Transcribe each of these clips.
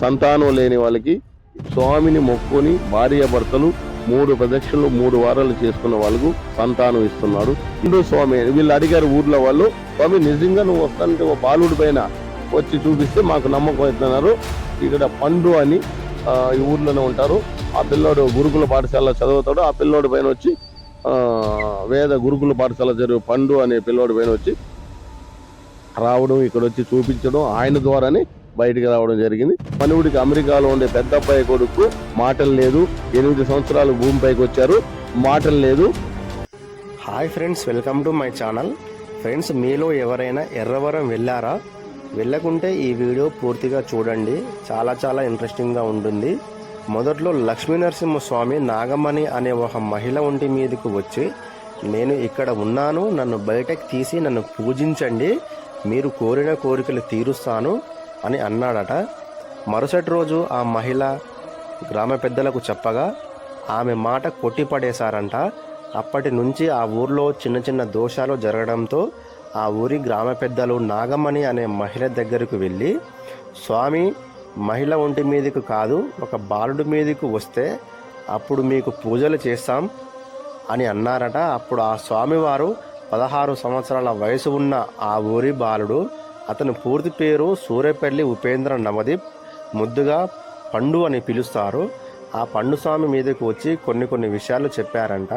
సంతానం లేని వాళ్ళకి స్వామిని మొక్కుని భార్య భర్తలు మూడు ప్రదక్షిణలు మూడు వారాలు చేసుకున్న వాళ్ళకు సంతానం ఇస్తున్నాడు హిందూ స్వామి వీళ్ళు అడిగారు ఊర్లో వాళ్ళు స్వామి నిజంగా నువ్వు వస్తానంటే ఓ బాలుడి పైన వచ్చి చూపిస్తే మాకు నమ్మకం అవుతున్నారు ఇక్కడ పండు అని ఈ ఊర్లోనే ఉంటారు. ఆ పిల్లోడు గురుకుల పాఠశాల చదువుతాడు. ఆ పిల్లోడి పైన వచ్చి వేద గురుకుల పాఠశాల జరిగే పండు అనే పిల్లోడి పైన వచ్చి రావడం ఇక్కడ వచ్చి చూపించడం ఆయన ద్వారానే బయటికి రావడం జరిగింది. మనువుడికి అమెరికాలో ఉండే పెద్ద అబ్బాయి కొడుకు మాటలు లేదు. ఎనిమిది సంవత్సరాలు భూమిపైకి వచ్చారు. మాటలు లేదు. Hi friends welcome to my channel. Friends మీలో ఎవరైనా ఎర్రవరం వెళ్ళారా? వెళ్ళకుంటే ఈ వీడియో పూర్తిగా చూడండి. చాలా చాలా ఇంట్రెస్టింగ్గా ఉంటుంది. మొదట్లో లక్ష్మీనరసింహస్వామి నాగమణి అనే ఒక మహిళ ఒంటి మీదకు వచ్చి నేను ఇక్కడ ఉన్నాను. నన్ను బయటకు తీసి నన్ను పూజించండి. మీరు కోరిన కోరికలు తీరుస్తాను. అని అన్నాడట. మరుసటి రోజు ఆ మహిళ గ్రామ పెద్దలకు చెప్పగా ఆమె మాట కొట్టిపడేశారంట. అప్పటి నుంచి ఆ ఊర్లో చిన్న చిన్న దోషాలు జరగడంతో ఆ ఊరి గ్రామ పెద్దలు నాగమణి అనే మహిళ దగ్గరకు వెళ్ళి స్వామి మహిళ ఒంటి మీదకు కాదు ఒక బాలుడి మీదకు వస్తే అప్పుడు మీకు పూజలు చేస్తాం అని అన్నారట. అప్పుడు ఆ స్వామివారు పదహారు సంవత్సరాల వయసు ఉన్న ఆ ఊరి బాలుడు అతని పూర్తి పేరు సూర్యపల్లి ఉపేంద్ర నవదీప్. ముద్దుగా పండు అని పిలుస్తారు. ఆ పండు స్వామి మీదకు వచ్చి కొన్ని కొన్ని విషయాలు చెప్పారంట.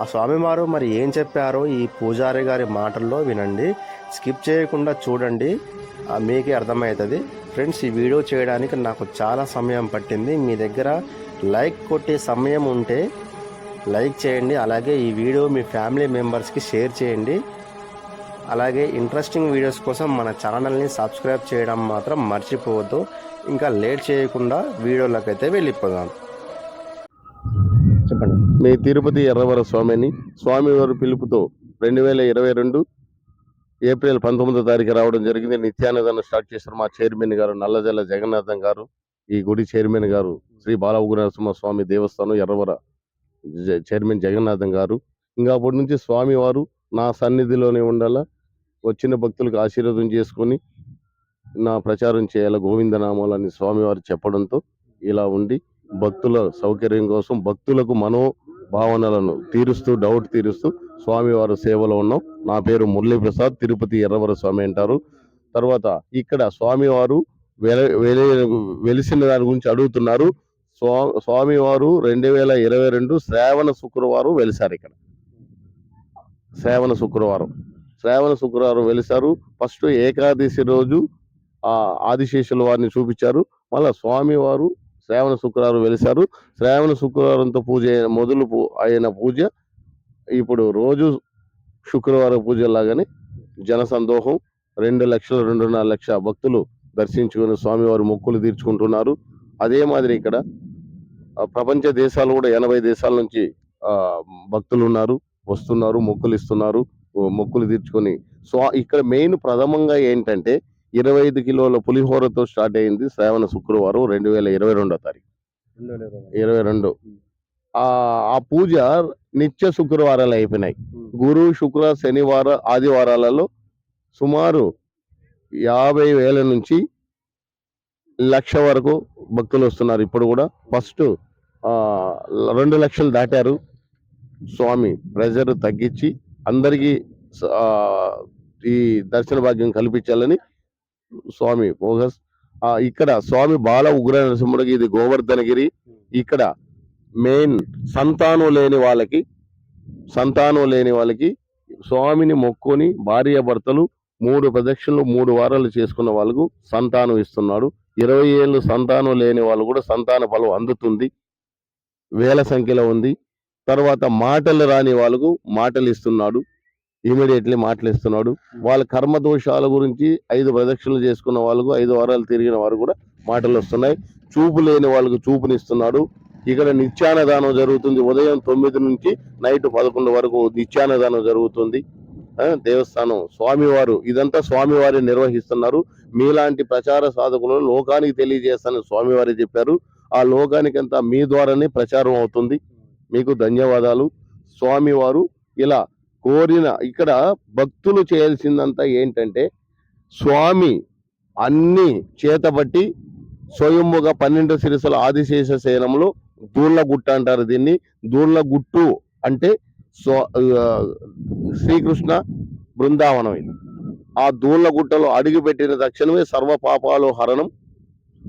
ఆ స్వామివారు మరి ఏం చెప్పారో ఈ పూజారి గారి మాటల్లో వినండి. స్కిప్ చేయకుండా చూడండి. మీకే అర్థమవుతుంది. ఫ్రెండ్స్ ఈ వీడియో చేయడానికి నాకు చాలా సమయం పట్టింది. మీ దగ్గర లైక్ కొట్టే సమయం ఉంటే లైక్ చేయండి. అలాగే ఈ వీడియో మీ ఫ్యామిలీ మెంబర్స్కి షేర్ చేయండి. అలాగే ఇంట్రెస్టింగ్ వీడియోస్ కోసం మన ఛానల్ని సబ్స్క్రైబ్ చేయడం మాత్రం మర్చిపోవద్దు. ఇంకా లేట్ చేయకుండా వీడియోలోకి అయితే వెళ్ళిపోదాం. చెప్పండి. మీ తిరుపతి ఎర్రవర స్వామిని స్వామివారి పిలుపుతో రెండు వేల ఇరవై రెండు ఏప్రిల్ పంతొమ్మిదో తారీఖు రావడం జరిగింది. నిత్యానందన స్టార్ట్ చేశారు మా చైర్మన్ గారు నల్లజల్ల జగన్నాథం గారు ఈ గుడి చైర్మన్ గారు శ్రీ బాలవుగునరసింహ స్వామి దేవస్థానం ఎర్రవర జ- చైర్మన్ జగన్నాథం గారు. ఇంకా అప్పటి నుంచి స్వామివారు నా సన్నిధిలోనే ఉండాలా? వచ్చిన భక్తులకు ఆశీర్వాదం చేసుకొని నా ప్రచారం చేయాల. గోవిందనామాలని స్వామివారు చెప్పడంతో ఇలా ఉండి భక్తుల సౌకర్యం కోసం భక్తులకు మనో భావనలను తీరుస్తూ డౌట్ తీరుస్తూ స్వామివారు సేవలో ఉన్నాం. నా పేరు మురళీ ప్రసాద్ తిరుపతి ఎర్రవర స్వామి అంటారు. తర్వాత ఇక్కడ స్వామివారు వెల వెల- వెలిసిన దాని గురించి అడుగుతున్నారు. స్వా స్వామివారు రెండు వేల ఇరవై రెండు శ్రావణ శుక్రవారం వెలిసారు ఇక్కడ. శ్రావణ శుక్రవారం. శ్రావణ శుక్రవారం వెలిసారు ఫస్ట్ ఏకాదశి రోజు ఆ ఆదిశేషుల వారిని చూపించారు. మళ్ళా స్వామివారు శ్రావణ శుక్రవారం వెలిసారు శ్రావణ శుక్రవారంతో పూజ అయిన- మొదలు పూ- అయిన పూజ ఇప్పుడు రోజు శుక్రవారం పూజ లాగానే జన సందోహం. రెండు లక్షల రెండున్నర లక్ష భక్తులు దర్శించుకుని స్వామివారి మొక్కులు తీర్చుకుంటున్నారు. అదే మాదిరి ఇక్కడ ప్రపంచ దేశాలు కూడా ఎనభై దేశాల నుంచి భక్తులు ఉన్నారు వస్తున్నారు మొక్కులు ఇస్తున్నారు. మొక్కులు తీర్చుకొని. స్వా ఇక్కడ మెయిన్ ప్రథమంగా ఏంటంటే ఇరవై ఐదు కిలోల పులిహోరతో స్టార్ట్ అయింది శ్రావణ శుక్రవారం రెండు వేల ఇరవై రెండో తారీఖు. ఇరవై రెండు. ఆ ఆ పూజ నిత్య శుక్రవారాలు అయిపోయినాయి. గురు శుక్ర శనివార ఆదివారాలలో సుమారు యాభై వేల నుంచి లక్ష వరకు భక్తులు వస్తున్నారు. ఇప్పుడు కూడా ఫస్ట్ రెండు లక్షలు దాటారు. స్వామి ప్రెజర్ తగ్గించి అందరికీ ఈ దర్శన భాగ్యం కల్పించాలని స్వామి ఫోకస్. ఇక్కడ స్వామి బాల ఉగ్ర నరసింహుడికి ఇది గోవర్ధనగిరి. ఇక్కడ మెయిన్ సంతానం లేని వాళ్ళకి సంతానం లేని వాళ్ళకి స్వామిని మొక్కుని భార్య భర్తలు మూడు ప్రదక్షిణలు మూడు వారాలు చేసుకున్న వాళ్ళకు సంతానం ఇస్తున్నాడు. ఇరవై ఏళ్ళు సంతానం లేని వాళ్ళు కూడా సంతాన ఫలం అందుతుంది. వేల సంఖ్యలో ఉంది. తర్వాత మాటలు రాని వాళ్ళకు మాటలు ఇస్తున్నాడు ఇమీడియట్లీ మాటలు ఇస్తున్నాడు వాళ్ళ కర్మ దోషాల గురించి ఐదు ప్రదక్షిణలు చేసుకున్న వాళ్ళకు ఐదు వారాలు తిరిగిన వారు కూడా మాటలు వస్తున్నాయి చూపు లేని వాళ్ళకు చూపునిస్తున్నాడు. ఇక్కడ నిత్యాన్నదానం జరుగుతుంది. ఉదయం తొమ్మిది నుంచి నైట్ పదకొండు వరకు నిత్యాన్నదానం జరుగుతుంది. దేవస్థానం. స్వామివారు ఇదంతా స్వామివారి నిర్వహిస్తున్నారు. మీలాంటి ప్రచార సాధకులను లోకానికి తెలియజేస్తానని స్వామివారి చెప్పారు. ఆ లోకానికంతా మీ ద్వారానే ప్రచారం అవుతుంది. మీకు ధన్యవాదాలు. స్వామివారు ఇలా కోరిన ఇక్కడ భక్తులు చేయాల్సిందంతా ఏంటంటే స్వామి అన్ని చేతబట్టి స్వయంముగా పన్నెండు సిరిసల ఆదిశేష శయనంలో దూళ్ళగుట్ట అంటారు దీన్ని. దూర్లగుట్టు అంటే స్వ- శ్రీకృష్ణ బృందావనం ఇది. ఆ దూర్లగుట్టలో అడుగుపెట్టిన తక్షణమే సర్వ పాపాలు హరణం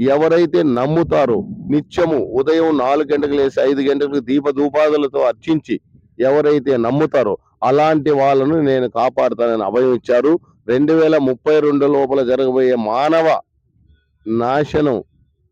ఎవరైతే నమ్ముతారో నిత్యము ఉదయం నాలుగు గంటలకు లేసి ఐదు గంటలకు దీపధూపాదులతో అర్చించి ఎవరైతే నమ్ముతారో అలాంటి వాళ్ళను నేను కాపాడుతానని అభయం ఇచ్చారు. రెండు వేల ముప్పై రెండు లోపల జరగబోయే మానవ నాశనం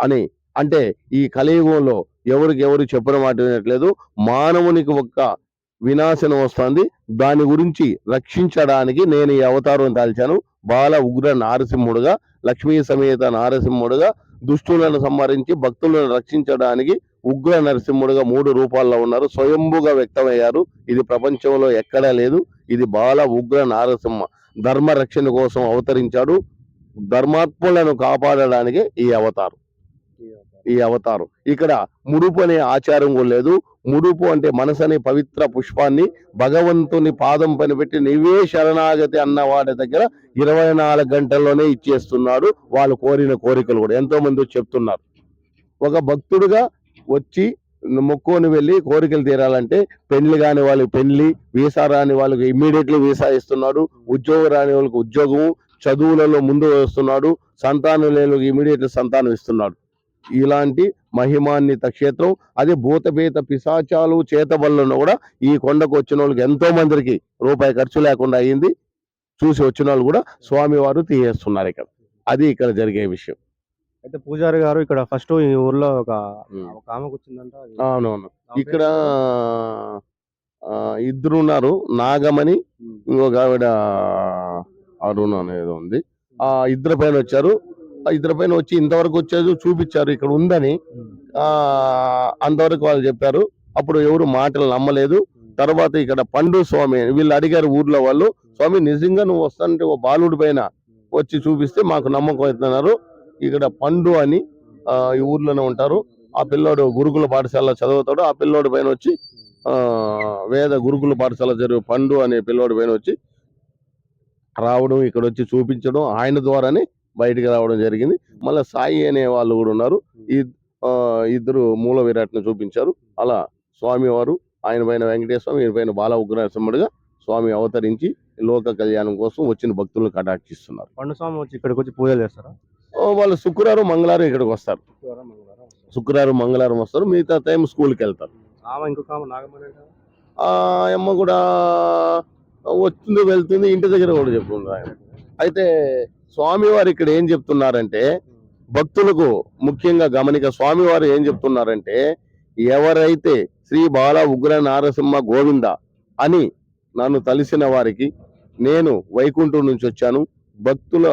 అని అంటే ఈ కలియుగంలో ఎవరికి ఎవరు చెప్పిన మాట వినట్లేదు. మానవునికి ఒక్క వినాశనం వస్తుంది. దాని గురించి రక్షించడానికి నేను ఈ అవతారం దాల్చాను. బాల ఉగ్ర నారసింహుడుగా లక్ష్మీ సమేత నారసింహుడుగా దుష్టులను సంహరించి భక్తులను రక్షించడానికి ఉగ్ర నరసింహుడుగా మూడు రూపాల్లో ఉన్నారు. స్వయంభుగా వ్యక్తమయ్యారు. ఇది ప్రపంచంలో ఎక్కడా లేదు. ఇది బాల ఉగ్ర నారసింహ ధర్మ రక్షణ కోసం అవతరించాడు. ధర్మాత్ములను కాపాడడానికి ఈ అవతారం. ఈ అవతారం. ఇక్కడ ముడుపు అనే ఆచారం కూడా లేదు. ముడుపు అంటే మనసు అనే పవిత్ర పుష్పాన్ని భగవంతుని పాదం పనిపెట్టి నీవే శరణాగతి అన్న వాడి దగ్గర ఇరవై నాలుగు గంటల్లోనే ఇచ్చేస్తున్నాడు వాళ్ళు కోరిన కోరికలు కూడా. ఎంతో మంది చెప్తున్నారు. ఒక భక్తుడుగా వచ్చి మొక్కుని వెళ్ళి కోరికలు తీరాలంటే పెళ్ళి కాని వాళ్ళకి పెళ్ళి వీసా రాని వాళ్ళకి ఇమ్మీడియట్లీ వీసా ఇస్తున్నాడు. ఉద్యోగం రాని వాళ్ళకి ఉద్యోగము చదువులలో ముందు వస్తున్నాడు. సంతానం లేని వాళ్ళకి సంతానం ఇస్తున్నాడు. ఇలాంటి మహిమాన్విత క్షేత్రం. అదే భూతపేత పిశాచాలు చేతబళ్ళను కూడా ఈ కొండకు వచ్చిన వాళ్ళకి ఎంతో మందికి రూపాయి ఖర్చు లేకుండా అయింది. చూసి వచ్చిన వాళ్ళు కూడా స్వామివారు తీయేస్తున్నారు ఇక్కడ. అది ఇక్కడ జరిగే విషయం. అయితే పూజారి గారు ఇక్కడ ఫస్ట్ ఈ ఊర్లో ఒక అవునవును. ఇక్కడ ఇద్దరు ఉన్నారు. నాగమణి ఉమ్. ఇంకొక ఆవిడ అరుణ అనేది ఉంది. ఆ ఇద్దరు పైన వచ్చారు. ఆ ఇద్దరు పైన వచ్చి ఇంతవరకు వచ్చేది చూపించారు ఇక్కడ ఉందని అంతవరకు వాళ్ళు చెప్పారు. అప్పుడు ఎవరు మాటలు నమ్మలేదు. తర్వాత ఇక్కడ పండు స్వామి వీళ్ళు అడిగారు ఊర్లో వాళ్ళు స్వామి నిజంగా నువ్వు వస్తానంటే ఓ బాలుడి పైన వచ్చి చూపిస్తే మాకు నమ్మకం అవుతున్నారు ఇక్కడ పండు అని ఈ ఊర్లోనే ఉంటారు. ఆ పిల్లోడు గురుకుల పాఠశాల చదువుతాడు. ఆ పిల్లోడి పైన వచ్చి ఆ వేద గురుకుల పాఠశాల జరిగే పండు అనే పిల్లోడి పైన వచ్చి రావడం ఇక్కడ వచ్చి చూపించడం ఆయన ద్వారానే బయటికి రావడం జరిగింది. మళ్ళీ సాయి అనే వాళ్ళు కూడా ఉన్నారు. ఈ ఇద్దరు మూల విరాట్ని చూపించారు. అలా స్వామివారు ఆయన పైన వెంకటేశ్వర ఈయన పైన బాల ఉగ్రనరసింహుడుగా స్వామి అవతరించి లోక కళ్యాణం కోసం వచ్చిన భక్తులను కటాక్షిస్తున్నారు. పండు స్వామి వచ్చి ఇక్కడికి వచ్చి పూజలు చేస్తారా? వాళ్ళు శుక్రవారం మంగళవారం ఇక్కడికి వస్తారు. శుక్రవారం, మంగళవారం వస్తారు. మిగతా టైం స్కూల్కి వెళ్తారు? ఆ అమ్మ కూడా వస్తుంది వెళ్తుంది ఇంటి దగ్గర కూడా చెప్తుంది ఆయన. అయితే స్వామివారు ఇక్కడ ఏం చెప్తున్నారంటే భక్తులకు ముఖ్యంగా గమనిక స్వామివారు ఏం చెప్తున్నారంటే ఎవరైతే శ్రీ బాల ఉగ్ర నారసింహ గోవింద అని నన్ను తలిసిన వారికి నేను వైకుంఠం నుంచి వచ్చాను భక్తుల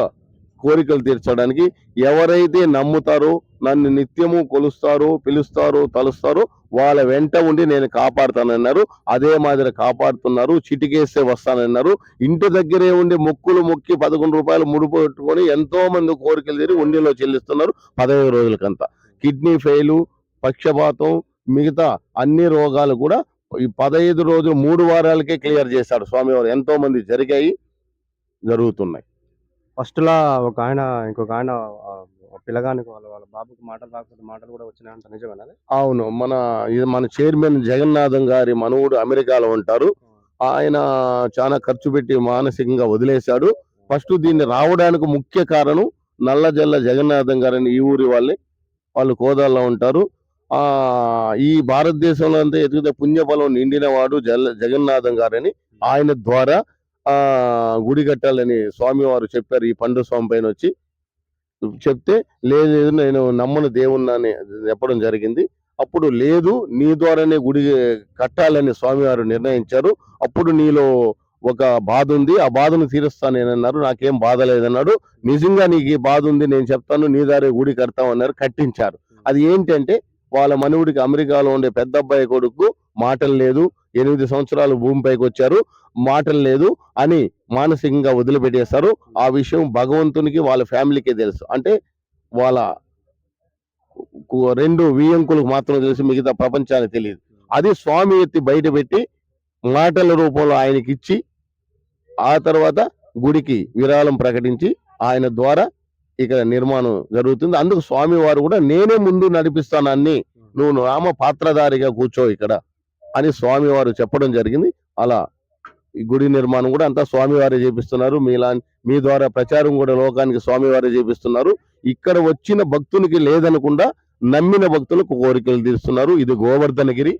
కోరికలు తీర్చడానికి ఎవరైతే నమ్ముతారో నన్ను నిత్యము కొలుస్తారో పిలుస్తారో తలుస్తారో వాళ్ళ వెంట ఉండి నేను కాపాడుతానన్నారు. అదే మాదిరి కాపాడుతున్నారు. చిటికేస్తే వస్తానన్నారు. ఇంటి దగ్గరే ఉండి మొక్కులు మొక్కి పదకొండు రూపాయలు ముడుపు పెట్టుకొని ఎంతో మంది కోరికలు తీరి ఉండిలో చెల్లిస్తున్నారు పదహైదు రోజులకంతా కిడ్నీ ఫెయిలు పక్షపాతం మిగతా అన్ని రోగాలు కూడా ఈ పదహైదు రోజులు మూడు వారాలకే క్లియర్ చేశాడు స్వామివారు ఎంతో మంది జరిగాయి జరుగుతున్నాయి. ఫస్ట్లా ఒక ఆయన ఇంకొక ఆయన పిల్లగానికి వాళ్ళ వాళ్ళ బాబుకి మాటలు రాకపోతే మాటలు కూడా వచ్చినాయంట. నిజమేనా? అవును. మన ఇది మన చైర్మన్ జగన్నాథం గారి మనవుడు అమెరికాలో ఉంటారు. ఆయన చాలా ఖర్చు పెట్టి మానసికంగా వదిలేశాడు. ఫస్ట్ దీన్ని రావడానికి ముఖ్య కారణం నల్లజల్ల జగన్నాథం గారని ఈ ఊరి వాళ్ళే. వాళ్ళు కోదాల్లో ఉంటారు. ఆ ఈ భారతదేశంలో అంతా ఎదుగుతే పుణ్యఫలం నిండిన వాడు జల్ల జగన్నాథం గారని ఆయన ద్వారా ఆ గుడి కట్టాలని స్వామివారు చెప్పారు. ఈ పండు స్వామి పైన వచ్చి చెప్తే లేదు లేదు నేను నమ్మను దేవుణ్ణని చెప్పడం జరిగింది. అప్పుడు లేదు నీ ద్వారానే గుడి కట్టాలని స్వామివారు నిర్ణయించారు. అప్పుడు నీలో ఒక బాధ ఉంది. ఆ బాధను తీరుస్తానేనన్నారు నాకేం బాధ లేదన్నాడు. నిజంగా నీకు ఈ బాధ ఉంది నేను చెప్తాను నీ దారే గుడి కడతామన్నారు కట్టించారు. అది ఏంటంటే వాళ్ళ మనవుడికి అమెరికాలో ఉండే పెద్ద అబ్బాయి కొడుకు మాటలు లేదు ఎనిమిది సంవత్సరాలు భూమిపైకి వచ్చారు మాటలు లేదు అని మానసికంగా వదిలిపెట్టేస్తారు ఆ విషయం భగవంతునికి వాళ్ళ ఫ్యామిలీకే తెలుసు. అంటే వాళ్ళ రెండు వియంకులకు మాత్రం తెలుసు మిగతా ప్రపంచానికి తెలియదు. అది స్వామి ఎత్తి బయట పెట్టి మాటల రూపంలో ఆయనకి ఇచ్చి ఆ తర్వాత గుడికి విరాళం ప్రకటించి ఆయన ద్వారా ఇక్కడ నిర్మాణం జరుగుతుంది. అందుకు స్వామి వారు కూడా నేనే ముందు నడిపిస్తాను అన్ని. నువ్వు రామ పాత్రధారిగా కూర్చో ఇక్కడ అని స్వామి వారు చెప్పడం జరిగింది. అలా ఈ గుడి నిర్మాణం కూడా అంతా స్వామివారే చేపిస్తున్నారు. మీలా మీ ద్వారా ప్రచారం కూడా లోకానికి స్వామివారే చేపిస్తున్నారు. ఇక్కడ వచ్చిన భక్తునికి లేదనకుండా నమ్మిన భక్తులకు కోరికలు తీరుస్తున్నారు. ఇది గోవర్ధనగిరి.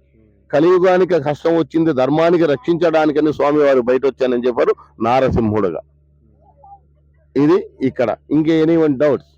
కలియుగానికి కష్టం వచ్చింది. ధర్మానికి రక్షించడానికని స్వామివారు బయట వచ్చానని చెప్పారు నారసింహుడుగా. ఇది ఇక్కడ. ఇంకే ఎనీ వన్ డౌట్స్?